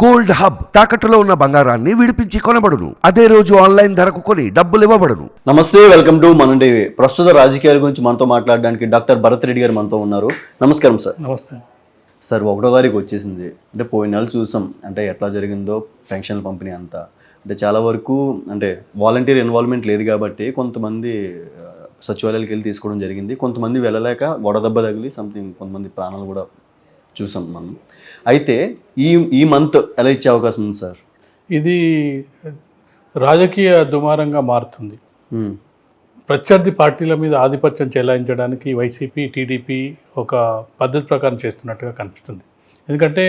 Gold hub తాకట్టులో ఉన్న బంగారాన్ని విడిపించి కొనబడును. అదే రోజు ఆన్లైన్ ధరకు కొని డబ్బులు ఇవ్వబడును. నమస్తే వెల్కమ్ టు మన టీవీ ప్రస్తుత రాజకీయాల గురించి మనతో మాట్లాడడానికి డాక్టర్ భరత్ రెడ్డి గారు మనతో ఉన్నారు. నమస్కారం సార్. నమస్తే. సార్ ఒకటో తారీఖు వచ్చేసింది. అంటే పోయిన నెల చూసాం. అంటే ఎట్లా జరిగిందో పెన్షన్ల పంపిణీ అంతా. అంటే చాలా వరకు అంటే వాలంటీర్ ఇన్వాల్వ్మెంట్ లేదు కాబట్టి కొంతమంది సచివాలయాలకు వెళ్ళి తీసుకోవడం జరిగింది. కొంతమంది వెళ్ళలేక వడదెబ్బ తగిలి సంథింగ్ కొంతమంది ప్రాణాలు కూడా చూసాం మనం. అయితే ఈ ఈ మంత్ ఎలా ఇచ్చే అవకాశం ఉంది సార్? ఇది రాజకీయ దుమారంగా మారుతుంది. ప్రత్యర్థి పార్టీల మీద ఆధిపత్యం చెలాయించడానికి వైసీపీ టీడీపీ ఒక పద్ధతి ప్రకారం చేస్తున్నట్టుగా కనిపిస్తుంది. ఎందుకంటే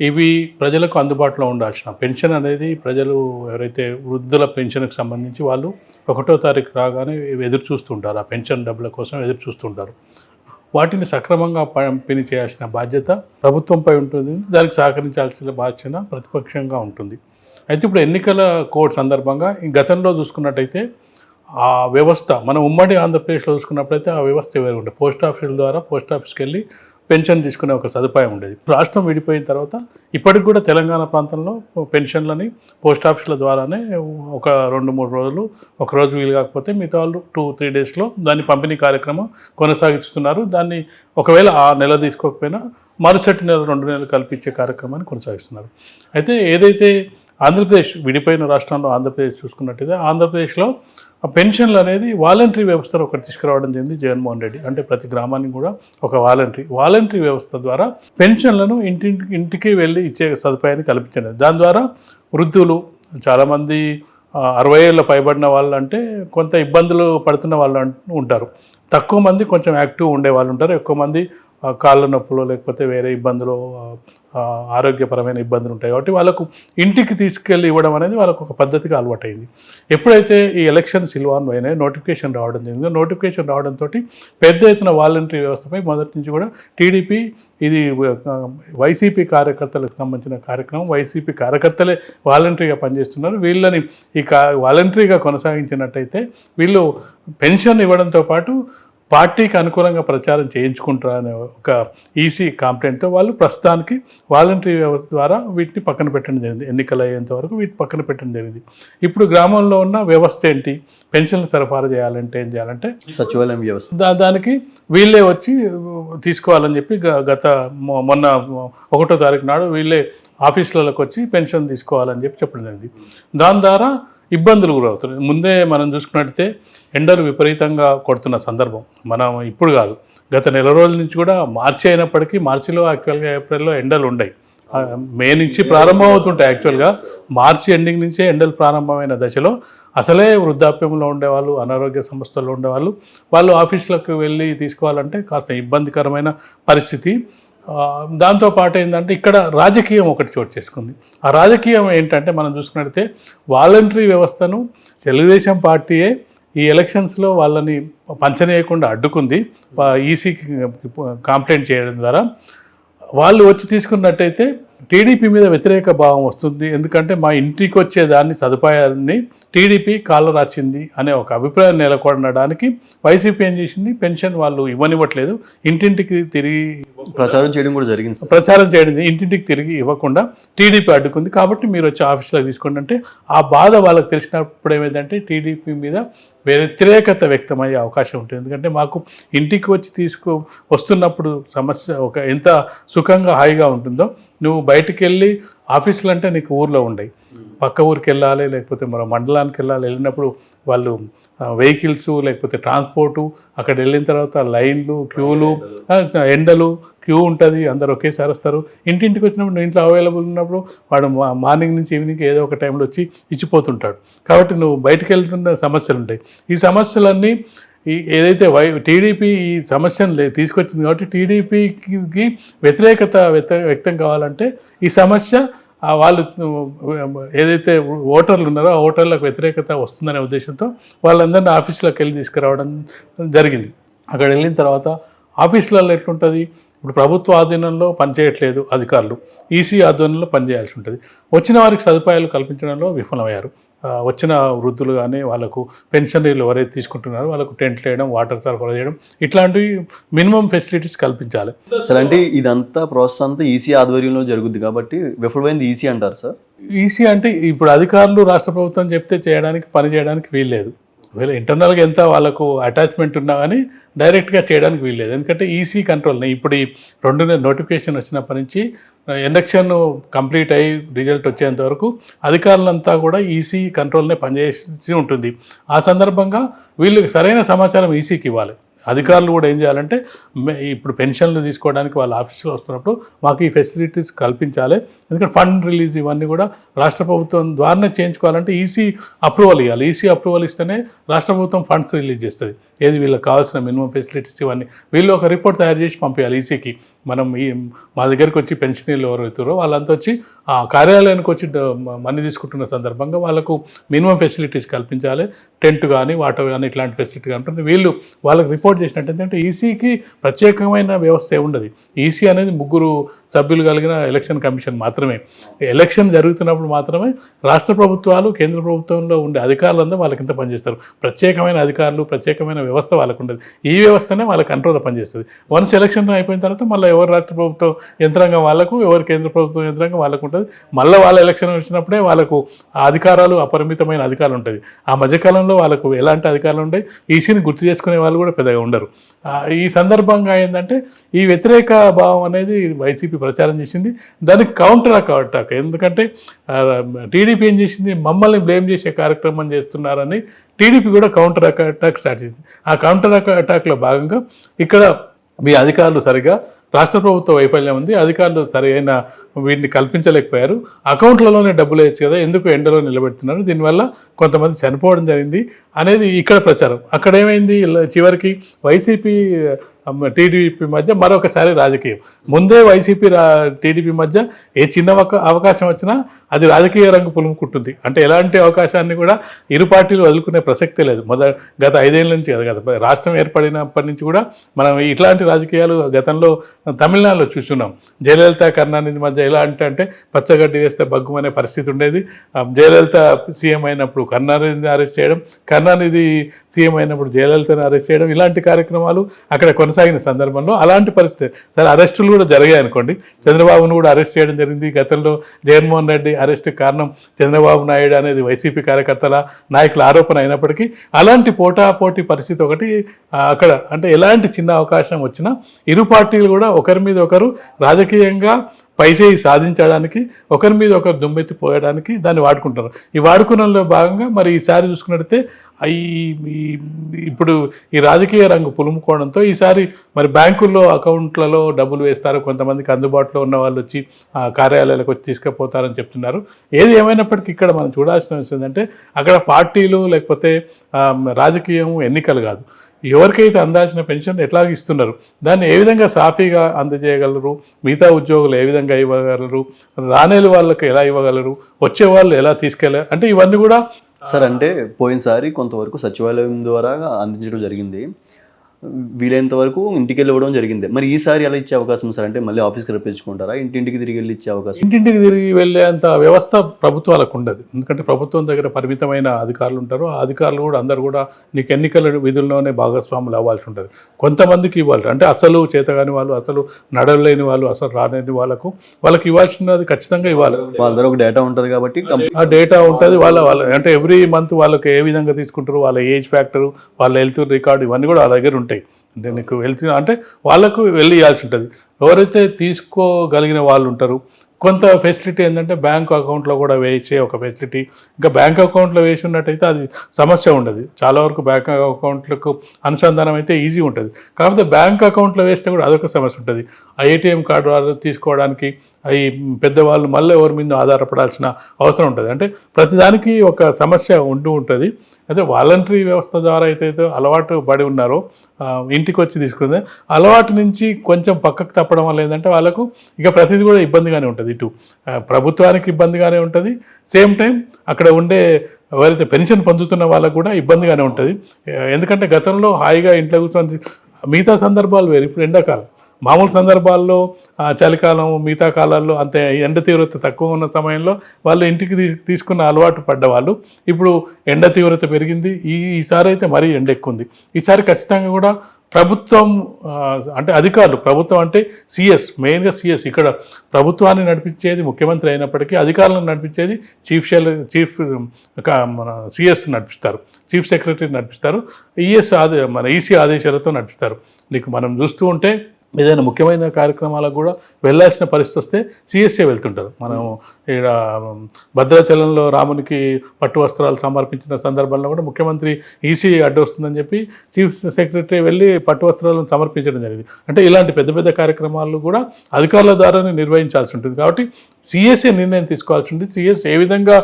ఇవి ప్రజలకు అందుబాటులో ఉండాల్సిన పెన్షన్ అనేది ప్రజలు ఎవరైతే వృద్ధుల పెన్షన్కి సంబంధించి వాళ్ళు ఒకటో తారీఖు రాగానే ఎదురు చూస్తుంటారు. ఆ పెన్షన్ డబ్బుల కోసం ఎదురు చూస్తుంటారు. వాటిని సక్రమంగా పంపిణీ చేయాల్సిన బాధ్యత ప్రభుత్వంపై ఉంటుంది. దానికి సహకరించాల్సిన బాధ్యత ప్రతిపక్షంగా ఉంటుంది. అయితే ఇప్పుడు ఎన్నికల కోడ్ సందర్భంగా ఈ గతంలో చూసుకున్నట్టయితే ఆ వ్యవస్థ మనం ఉమ్మడి ఆంధ్రప్రదేశ్లో చూసుకున్నప్పుడైతే ఆ వ్యవస్థ వేరు ఉంటుంది పోస్ట్ ఆఫీసుల ద్వారా పోస్ట్ ఆఫీస్కి వెళ్ళి పెన్షన్ తీసుకునే ఒక సదుపాయం ఉండేది. రాష్ట్రం విడిపోయిన తర్వాత ఇప్పటికి కూడా తెలంగాణ ప్రాంతంలో పెన్షన్లని పోస్ట్ ఆఫీసుల ద్వారానే ఒక రెండు మూడు రోజులు ఒక రోజు వీలు కాకపోతే మిగతా వాళ్ళు టూ త్రీ డేస్లో దాన్ని పంపిణీ కార్యక్రమం కొనసాగిస్తున్నారు. దాన్ని ఒకవేళ ఆ నెల తీసుకోకపోయినా మరుసటి నెల రెండు నెలలు కల్పించే కార్యక్రమాన్ని కొనసాగిస్తున్నారు. అయితే ఏదైతే ఆంధ్రప్రదేశ్ విడిపోయిన రాష్ట్రంలో ఆంధ్రప్రదేశ్ చూసుకున్నట్టయితే ఆంధ్రప్రదేశ్లో పెన్షన్లు అనేది వాలంటరీ వ్యవస్థను ఒకటి తీసుకురావడం జరిగింది జగన్మోహన్ రెడ్డి. అంటే ప్రతి గ్రామానికి కూడా ఒక వాలంటరీ వాలంటరీ వ్యవస్థ ద్వారా పెన్షన్లను ఇంటింటి ఇంటికి వెళ్ళి ఇచ్చే సదుపాయాన్ని కల్పించింది. దాని ద్వారా వృద్ధులు చాలామంది అరవై ఏళ్ళ పైబడిన వాళ్ళు అంటే కొంత ఇబ్బందులు పడుతున్న వాళ్ళు ఉంటారు. తక్కువ మంది కొంచెం యాక్టివ్ ఉండే వాళ్ళు ఉంటారు. ఎక్కువ మంది కాళ్ళ నొప్పులు లేకపోతే వేరే ఇబ్బందులు ఆరోగ్యపరమైన ఇబ్బందులు ఉంటాయి కాబట్టి వాళ్ళకు ఇంటికి తీసుకెళ్ళి ఇవ్వడం అనేది వాళ్ళకు ఒక పద్ధతిగా అలవాటైంది. ఎప్పుడైతే ఈ ఎలక్షన్ సిల్వాన్ అయినాయి నోటిఫికేషన్ రావడం జరిగిందో నోటిఫికేషన్ రావడంతో పెద్ద ఎత్తున వాలంటరీ వ్యవస్థపై మొదటి నుంచి కూడా టీడీపీ ఇది వైసీపీ కార్యకర్తలకు సంబంధించిన కార్యక్రమం వైసీపీ కార్యకర్తలే వాలంటరీగా పనిచేస్తున్నారు. వీళ్ళని ఈ కా వాలంటరీగా కొనసాగించినట్టయితే వీళ్ళు పెన్షన్ ఇవ్వడంతో పాటు పార్టీకి అనుకూలంగా ప్రచారం చేయించుకుంటారనే ఒక ఈసీ కాంప్లైంట్తో వాళ్ళు ప్రస్తుతానికి వాలంటరీ వ్యవస్థ ద్వారా వీటిని పక్కన పెట్టడం జరిగింది. ఎన్నికలు అయ్యేంత వరకు వీటి పక్కన పెట్టడం జరిగింది. ఇప్పుడు గ్రామంలో ఉన్న వ్యవస్థ ఏంటి? పెన్షన్లు సరఫరా చేయాలంటే ఏం చేయాలంటే సచివాలయం వ్యవస్థ. దానికి వీళ్ళే వచ్చి తీసుకోవాలని చెప్పి గత మొన్న ఒకటో తారీఖు నాడు వీళ్ళే ఆఫీసులకు వచ్చి పెన్షన్ తీసుకోవాలని చెప్పి చెప్పడం జరిగింది. దాని ద్వారా ఇబ్బందులు గురవుతున్నాయి ముందే మనం చూసుకున్నట్టయితే ఎండలు విపరీతంగా కొడుతున్న సందర్భం. మనం ఇప్పుడు కాదు. గత నెల రోజుల నుంచి కూడా మార్చి అయినప్పటికీ మార్చిలో యాక్చువల్గా ఏప్రిల్లో ఎండలు ఉన్నాయి మే నుంచి ప్రారంభం అవుతుంటాయి యాక్చువల్గా మార్చి ఎండింగ్ నుంచే ఎండలు ప్రారంభమైన దశలో అసలే వృద్ధాప్యంలో ఉండేవాళ్ళు అనారోగ్య సంస్థల్లో ఉండేవాళ్ళు వాళ్ళు ఆఫీసులకు వెళ్ళి తీసుకోవాలంటే కాస్త ఇబ్బందికరమైన పరిస్థితి. దాంతోపాటు దాంతో పాటు ఏంటంటే ఇక్కడ రాజకీయం ఒకటి చోటు చేసుకుంది. ఆ రాజకీయం ఏంటంటే మనం చూసుకున్నట్లయితే వాలంటరీ వ్యవస్థను తెలుగుదేశం పార్టీయే ఈ ఎలక్షన్స్లో వాళ్ళని పంచనీయకుండా అడ్డుకుంది. ఈసీకి కాంప్లైంట్ చేయడం ద్వారా వాళ్ళు వచ్చి తీసుకున్నట్టయితే టీడీపీ మీద వ్యతిరేక భావం వస్తుంది. ఎందుకంటే మా ఇంటికి వచ్చే దాన్ని సదుపాయాన్ని టీడీపీ కాళ్ళ రాచింది అనే ఒక అభిప్రాయం నెలకొనడానికి వైసీపీ ఏం చేసింది? పెన్షన్ వాళ్ళు ఇవ్వనివ్వట్లేదు. ఇంటింటికి తిరిగి ప్రచారం చేయడం కూడా జరిగింది. ప్రచారం చేయడం ఇంటింటికి తిరిగి ఇవ్వకుండా టీడీపీ అడ్డుకుంది కాబట్టి మీరు వచ్చి ఆఫీస్లోకి తీసుకోండి అంటే ఆ బాధ వాళ్ళకి తెలిసినప్పుడు ఏమైందంటే టీడీపీ మీద వ్యతిరేకత వ్యక్తమయ్యే అవకాశం ఉంటుంది. ఎందుకంటే మాకు ఇంటికి వచ్చి తీసుకు వస్తున్నప్పుడు సమస్య ఒక ఎంత సుఖంగా హాయిగా ఉంటుందో నువ్వు బయటికి వెళ్ళి ఆఫీసులు అంటే నీకు ఊర్లో ఉండయి. పక్క ఊరికి వెళ్ళాలి లేకపోతే మరో మండలానికి వెళ్ళాలి వెళ్ళినప్పుడు వాళ్ళు వెహికల్స్ లేకపోతే ట్రాన్స్పోర్టు అక్కడ వెళ్ళిన తర్వాత లైన్లు క్యూలు ఎండలు క్యూ ఉంటుంది అందరు ఒకేసారి వస్తారు. ఇంటింటికి వచ్చినప్పుడు నువ్వు ఇంట్లో అవైలబుల్ ఉన్నప్పుడు వాడు మా- మార్నింగ్ నుంచి ఈవినింగ్ ఏదో ఒక టైంలో వచ్చి ఇచ్చిపోతుంటాడు. కాబట్టి నువ్వు బయటకు వెళ్తున్న సమస్యలు ఉంటాయి ఈ సమస్యలన్నీ ఈ ఏదైతే వై టీడీపీ ఈ సమస్యను లే- తీసుకొచ్చింది కాబట్టి టీడీపీకి వ్యతిరేకత వ్యక్తం కావాలంటే ఈ సమస్య వాళ్ళు ఏదైతే ఓటర్లు ఉన్నారో ఆ ఓటర్లకు వ్యతిరేకత వస్తుందనే ఉద్దేశంతో వాళ్ళందరినీ ఆఫీసులోకి వెళ్ళి తీసుకురావడం జరిగింది. అక్కడ వెళ్ళిన తర్వాత ఆఫీసులలో ఎట్లుంటుంది? ఇప్పుడు ప్రభుత్వ ఆధీనంలో పనిచేయట్లేదు అధికారులు. ఈసీ ఆధ్వర్యంలో పనిచేయాల్సి ఉంటుంది. వచ్చిన వారికి సదుపాయాలు కల్పించడంలో విఫలమయ్యారు. వచ్చిన వృద్ధులు కానీ వాళ్ళకు పెన్షనరీలు ఎవరైతే తీసుకుంటున్నారో వాళ్ళకు టెంట్లు వేయడం వాటర్ సరఫరా చేయడం ఇట్లాంటివి మినిమం ఫెసిలిటీస్ కల్పించాలి. సార్ అంటే ఇదంతా ప్రాసెస్ అంతా ఈసీ ఆధ్వర్యంలో జరుగుద్ది కాబట్టి విఫలమైంది ఈసీ అంటారు సార్? ఈసీ అంటే ఇప్పుడు అధికారులు రాష్ట్ర ప్రభుత్వం చెప్తే చేయడానికి పని చేయడానికి వీల్లేదు. ఒకవేళ ఇంటర్నల్గా ఎంత వాళ్ళకు అటాచ్మెంట్ ఉన్నా కానీ డైరెక్ట్గా చేయడానికి వీల్లేదు. ఎందుకంటే ఈసీ కంట్రోల్ ఇప్పుడు ఈ రెండు నోటిఫికేషన్ వచ్చినప్పటి నుంచి ఎలక్షన్ కంప్లీట్ అయ్యి రిజల్ట్ వచ్చేంత వరకు అధికారులంతా కూడా ఈసీ కంట్రోల్నే పనిచేసి ఉంటుంది. ఆ సందర్భంగా వీళ్ళు సరైన సమాచారం ఈసీకి ఇవ్వాలి. అధికారులు కూడా ఏం చేయాలంటే ఇప్పుడు పెన్షన్లు తీసుకోవడానికి వాళ్ళ ఆఫీసులో వస్తున్నప్పుడు మాకు ఈ ఫెసిలిటీస్ కల్పించాలి. ఎందుకంటే ఫండ్ రిలీజ్ ఇవన్నీ కూడా రాష్ట్ర ప్రభుత్వం ద్వారానే చేయించుకోవాలంటే ఈసీ అప్రూవల్ ఇవ్వాలి ఈసీ అప్రూవల్ ఇస్తేనే రాష్ట్ర ప్రభుత్వం ఫండ్స్ రిలీజ్ చేస్తుంది. ఏది వీళ్ళకి కావాల్సిన మినిమం ఫెసిలిటీస్ ఇవన్నీ. వీళ్ళు ఒక రిపోర్ట్ తయారు చేసి పంపించాలి ఈసీకి. మనం ఈ మా దగ్గరికి వచ్చి పెన్షనీర్లు ఎవరు అవుతారో వాళ్ళంతా వచ్చి ఆ కార్యాలయానికి వచ్చి మనీ తీసుకుంటున్న సందర్భంగా వాళ్ళకు మినిమం ఫెసిలిటీస్ కల్పించాలి. టెంట్ కానీ వాటర్ కానీ ఇట్లాంటి ఫెసిలిటీ కానీ వీళ్ళు వాళ్ళకి రిపోర్ట్ చేసినట్టు. ఏంటంటే ఈసీకి ప్రత్యేకమైన వ్యవస్థ ఉండదు ఈసీ అనేది ముగ్గురు సభ్యులు కలిగిన ఎలక్షన్ కమిషన్ మాత్రమే. ఎలక్షన్ జరుగుతున్నప్పుడు మాత్రమే రాష్ట్ర ప్రభుత్వాలు కేంద్ర ప్రభుత్వంలో ఉండే అధికారులందరూ వాళ్ళ కింద పనిచేస్తారు. ప్రత్యేకమైన అధికారులు ప్రత్యేకమైన వ్యవస్థ వాళ్ళకు ఉండదు. ఈ వ్యవస్థనే వాళ్ళ కంట్రోల్లో పనిచేస్తుంది. వన్స్ ఎలక్షన్ అయిపోయిన తర్వాత మళ్ళీ ఎవరు రాష్ట్ర ప్రభుత్వం యంత్రాంగం వాళ్ళకు ఎవరు కేంద్ర ప్రభుత్వం యంత్రాంగం వాళ్ళకు ఉంటుంది మళ్ళీ వాళ్ళ ఎలక్షన్ వచ్చినప్పుడే వాళ్ళకు అధికారాలు అపరిమితమైన అధికారులు ఉంటుంది ఆ మధ్యకాలంలో వాళ్ళకు ఎలాంటి అధికారులు ఉంటాయి ఈసీని గుర్తు చేసుకునే వాళ్ళు కూడా పెద్దగా ఉండరు. ఈ సందర్భంగా ఏంటంటే ఈ వ్యతిరేక భావం అనేది వైసీపీ ప్రచారం చేసింది. దానికి కౌంటర్ అటాక్ ఎందుకంటే టీడీపీ ఏం చేసింది? మమ్మల్ని బ్లేమ్ చేసే కార్యక్రమం చేస్తున్నారని టీడీపీ కూడా కౌంటర్ అటాక్ స్టార్ట్ చేసింది. ఆ కౌంటర్ అటాక్లో భాగంగా ఇక్కడ మీ అధికారులు సరిగా రాష్ట్ర ప్రభుత్వ వైఫల్యం ఉంది. అధికారులు సరైన వీటిని కల్పించలేకపోయారు. అకౌంట్లలోనే డబ్బులు వేయచ్చు కదా ఎందుకు ఎండలో నిలబెడుతున్నారు? దీనివల్ల కొంతమంది చనిపోవడం జరిగింది అనేది ఇక్కడ ప్రచారం. అక్కడ ఏమైంది? చివరికి వైసీపీ టీడీపీ మధ్య మరొకసారి రాజకీయం. ముందే వైసీపీ టీడీపీ మధ్య ఏ చిన్న అవకాశం వచ్చినా అది రాజకీయ రంగు పులుముకుంటుంది. అంటే ఎలాంటి అవకాశాన్ని కూడా ఇరు పార్టీలు వదులుకునే ప్రసక్తే లేదు. మొద గత ఐదేళ్ళ నుంచి కదా గత రాష్ట్రం ఏర్పడినప్పటి నుంచి కూడా మనం ఇట్లాంటి రాజకీయాలు గతంలో తమిళనాడులో చూస్తున్నాం. జయలలిత కరుణానిధి మధ్య ఎలా అంటే అంటే పచ్చగడ్డి వేస్తే బగ్గుమనే పరిస్థితి ఉండేది. జయలలిత సీఎం అయినప్పుడు కరుణానిధిని అరెస్ట్ చేయడం కర్ణానిధి సీఎం అయినప్పుడు జయలలితను అరెస్ట్ చేయడం ఇలాంటి కార్యక్రమాలు అక్కడ కొనసాగిన సందర్భంలో అలాంటి పరిస్థితి. సరే అరెస్టులు కూడా జరిగాయి అనుకోండి. చంద్రబాబును కూడా అరెస్ట్ చేయడం జరిగింది. గతంలో జగన్మోహన్ రెడ్డి అరెస్ట్ కారణం చంద్రబాబు నాయుడు అనేది వైసీపీ కార్యకర్తల నాయకుల ఆరోపణ అయినప్పటికీ అలాంటి పోటాపోటీ పరిస్థితి ఒకటి అక్కడ అంటే ఎలాంటి చిన్న అవకాశం వచ్చినా ఇరు పార్టీలు కూడా ఒకరి మీద ఒకరు రాజకీయంగా పైసేయి సాధించడానికి ఒకరి మీద ఒకరు దుమ్మెత్తి పోయడానికి దాన్ని వాడుకుంటారు. ఈ వాడుకునంలో భాగంగా మరి ఈసారి చూసుకున్నట్టయితే ఈ ఇప్పుడు ఈ రాజకీయ రంగు పులుముకోవడంతో ఈసారి మరి బ్యాంకుల్లో అకౌంట్లలో డబ్బులు వేస్తారు. కొంతమందికి అందుబాటులో ఉన్న వాళ్ళు వచ్చి కార్యాలయాలకు వచ్చి తీసుకుపోతారని చెప్తున్నారు. ఏది ఏమైనప్పటికీ ఇక్కడ మనం చూడాల్సిన విషయం ఏంటంటే అక్కడ పార్టీలు లేకపోతే రాజకీయం ఎన్నికలు కాదు. ఎవరికైతే అందాల్సిన పెన్షన్ ఎట్లా ఇస్తున్నారు? దాన్ని ఏ విధంగా సాఫీగా అందజేయగలరు? మిగతా ఉద్యోగులు ఏ విధంగా ఇవ్వగలరు? రానేలు వాళ్ళకి ఎలా ఇవ్వగలరు? వచ్చే వాళ్ళు ఎలా తీసుకెళ్ళారు అంటే ఇవన్నీ కూడా సార్ అంటే పోయినసారి కొంతవరకు సచివాలయం ద్వారా అందించడం జరిగింది. వీలైనంత వరకు ఇంటికి వెళ్ళి ఇవ్వడం జరిగింది. మరి ఈసారి ఎలా ఇచ్చే అవకాశం సార్? అంటే మళ్ళీ ఆఫీస్కి రప్పించుకుంటారా? ఇంటింటికి తిరిగి వెళ్ళి ఇచ్చే అవకాశం ఇంటింటికి తిరిగి వెళ్ళేంత వ్యవస్థ ప్రభుత్వాలకు ఉండదు. ఎందుకంటే ప్రభుత్వం దగ్గర పరిమితమైన అధికారులు ఉంటారు. ఆ అధికారులు కూడా అందరు కూడా నీకు ఎన్నికల విధుల్లోనే భాగస్వాములు అవ్వాల్సి ఉంటుంది. కొంతమందికి ఇవ్వాలి. అంటే అసలు చేతగాని వాళ్ళు అసలు నడవలేని వాళ్ళు అసలు రాలేని వాళ్ళకు వాళ్ళకి ఇవ్వాల్సినది ఖచ్చితంగా ఇవ్వాలి. వాళ్ళ దగ్గర ఒక డేటా ఉంటుంది కాబట్టి ఆ డేటా ఉంటుంది. వాళ్ళ వాళ్ళ అంటే ఎవ్రీ మంత్ వాళ్ళకి ఏ విధంగా తీసుకుంటారు? వాళ్ళ ఏజ్ ఫ్యాక్టర్ వాళ్ళ హెల్త్ రికార్డు ఇవన్నీ కూడా వాళ్ళ దగ్గర ఉంటాయి. అంటే నీకు హెల్త్ అంటే వాళ్ళకు వెళ్ళి ఇవ్వాల్సి ఉంటుంది. ఎవరైతే తీసుకోగలిగిన వాళ్ళు ఉంటారు కొంత ఫెసిలిటీ ఏంటంటే బ్యాంక్ అకౌంట్లో కూడా వేసే ఒక ఫెసిలిటీ ఇంకా బ్యాంక్ అకౌంట్లో వేసి ఉన్నట్టయితే అది సమస్య ఉండదు. చాలా వరకు బ్యాంక్ అకౌంట్లకు అనుసంధానం అయితే ఈజీ ఉంటుంది. కాకపోతే బ్యాంక్ అకౌంట్లో వేస్తే కూడా అదొక సమస్య ఉంటుంది. ఆ ఏటీఎం కార్డు వాళ్ళు తీసుకోవడానికి అవి పెద్దవాళ్ళు మళ్ళీ ఎవరి మీద ఆధారపడాల్సిన అవసరం ఉంటుంది. అంటే ప్రతిదానికి ఒక సమస్య ఉంటూ ఉంటుంది. అయితే వాలంటరీ వ్యవస్థ ద్వారా అయితే అలవాటు పడి ఉన్నారో ఇంటికి వచ్చి తీసుకుంది అలవాటు నుంచి కొంచెం పక్కకు తప్పడం వల్ల ఏంటంటే వాళ్ళకు ఇక ప్రతిదీ కూడా ఇబ్బందిగానే ఉంటుంది ఇటు. ప్రభుత్వానికి ఇబ్బందిగానే ఉంటుంది. సేమ్ టైం అక్కడ ఉండే ఎవరైతే పెన్షన్ పొందుతున్న వాళ్ళకు కూడా ఇబ్బందిగానే ఉంటుంది. ఎందుకంటే గతంలో హాయిగా ఇంట్లో కూర్చొని మిగతా సందర్భాలు వేరు. ఇప్పుడు ఎండాకాలం. మామూలు సందర్భాల్లో చలికాలం మిగతా కాలాల్లో అంతే ఎండ తీవ్రత తక్కువ ఉన్న సమయంలో వాళ్ళు ఇంటికి తీసుకున్న అలవాటు పడ్డవాళ్ళు. ఇప్పుడు ఎండ తీవ్రత పెరిగింది. ఈ ఈసారి అయితే మరీ ఎండ ఎక్కువ ఉంది ఈసారి ఖచ్చితంగా కూడా ప్రభుత్వం అంటే అధికారులు ప్రభుత్వం అంటే సిఎస్ మెయిన్గా సిఎస్ ఇక్కడ ప్రభుత్వాన్ని నడిపించేది ముఖ్యమంత్రి అయినప్పటికీ అధికారులను నడిపించేది చీఫ్ షెల్ చీఫ్ మన సిఎస్ నడిపిస్తారు. చీఫ్ సెక్రటరీ నడిపిస్తారు. ఈఎస్ ఆదే మన ఈసీ ఆదేశాలతో నడిపిస్తారు. నీకు మనం చూస్తూ ఉంటే ఏదైనా ముఖ్యమైన కార్యక్రమాలకు కూడా వెళ్ళాల్సిన పరిస్థితి వస్తే సిఎస్ఏ వెళ్తుంటారు. మనం ఇక్కడ భద్రాచలంలో రామునికి పట్టు వస్త్రాలు సమర్పించిన సందర్భంలో కూడా ముఖ్యమంత్రి ఈసీ అడ్డొస్తుందని చెప్పి చీఫ్ సెక్రటరీ వెళ్ళి పట్టు వస్త్రాలను సమర్పించడం జరిగింది. అంటే ఇలాంటి పెద్ద పెద్ద కార్యక్రమాలు కూడా అధికారుల ద్వారానే నిర్వహించాల్సి ఉంటుంది. కాబట్టి సిఎస్ఏ నిర్ణయం తీసుకోవాల్సి ఉంటుంది. సిఎస్ ఏ విధంగా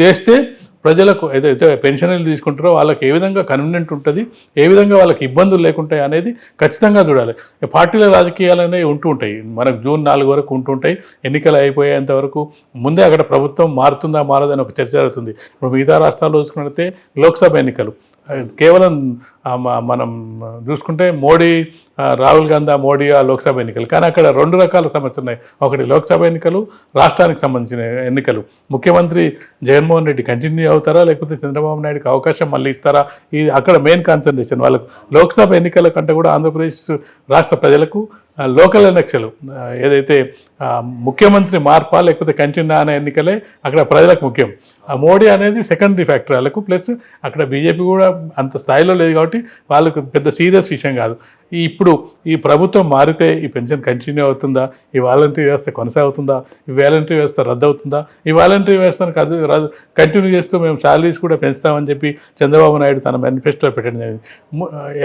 చేస్తే ప్రజలకు ఏదైతే పెన్షన్లు తీసుకుంటారో వాళ్ళకి ఏ విధంగా కన్వీనియంట్ ఉంటుంది ఏ విధంగా వాళ్ళకి ఇబ్బందులు లేకుంటాయి అనేది ఖచ్చితంగా చూడాలి. పార్టీల రాజకీయాలు అనేవి ఉంటూ ఉంటాయి. మనకు జూన్ నాలుగు వరకు ఉంటుంటాయి ఎన్నికలు అయిపోయేంత వరకు ముందే అక్కడ ప్రభుత్వం మారుతుందా మారదని ఒక చర్చ జరుగుతుంది. ఇప్పుడు మిగతా రాష్ట్రాల్లో చూసుకున్నట్లయితే లోక్సభ ఎన్నికలు. కేవలం మనం చూసుకుంటే మోడీ రాహుల్ గాంధీ మోడీ ఆ లోక్సభ ఎన్నికలు. కానీ అక్కడ రెండు రకాల సమస్యలు ఉన్నాయి. ఒకటి లోక్సభ ఎన్నికలు రాష్ట్రానికి సంబంధించిన ఎన్నికలు. ముఖ్యమంత్రి జగన్మోహన్ రెడ్డి కంటిన్యూ అవుతారా? లేకపోతే చంద్రబాబు నాయుడుకి అవకాశం మళ్ళీ ఇస్తారా? ఇది అక్కడ మెయిన్ కాన్సన్ట్రేషన్. వాళ్ళకు లోక్సభ ఎన్నికల కంటే కూడా ఆంధ్రప్రదేశ్ రాష్ట్ర ప్రజలకు లోకల్ ఎలక్షన్లు ఏదైతే ముఖ్యమంత్రి మార్పా లేకపోతే కంటిన్యూ అనే ఎన్నికలే అక్కడ ప్రజలకు ముఖ్యం. ఆ మోడీ అనేది సెకండరీ ఫ్యాక్టర్ వాళ్ళకు ప్లస్ అక్కడ బీజేపీ కూడా అంత స్థాయిలో లేదు కాబట్టి వాళ్ళకు పెద్ద సీరియస్ విషయం కాదు. ఇప్పుడు ఈ ప్రభుత్వం మారితే ఈ పెన్షన్ కంటిన్యూ అవుతుందా? ఈ వాలంటరీ వ్యవస్థ కొనసాగుతుందా? ఈ వాలంటరీ వ్యవస్థ రద్దు అవుతుందా ఈ వాలంటరీ వ్యవస్థను కంటిన్యూ చేస్తూ మేము శాలరీస్ కూడా పెంచుతామని చెప్పి చంద్రబాబు నాయుడు తన మేనిఫెస్టోలో పెట్టడం జరిగింది.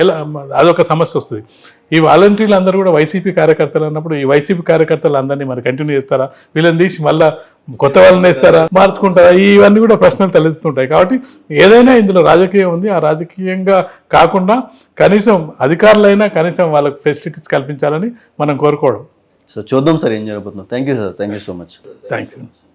ఎలా అదొక సమస్య వస్తుంది. ఈ వాలంటీర్లు అందరూ కూడా వైసీపీ కార్యకర్తలు అన్నప్పుడు ఈ వైసీపీ కార్యకర్తలు అందరినీ మరి కంటిన్యూ చేస్తారా? వీళ్ళని తీసి మళ్ళీ కొత్త వాళ్ళని వేస్తారా? మార్చుకుంటారా? ఇవన్నీ కూడా ప్రశ్నలు తలెత్తుంటాయి కాబట్టి ఏదైనా ఇందులో రాజకీయం ఉంది. ఆ రాజకీయంగా కాకుండా కనీసం అధికారులైనా కనీసం వాళ్ళకి ఫెసిలిటీస్ కల్పించాలని మనం కోరుకోవడం. సో చూద్దాం సార్ ఏం జరగబోతుందో thank you sir thank you so much thank you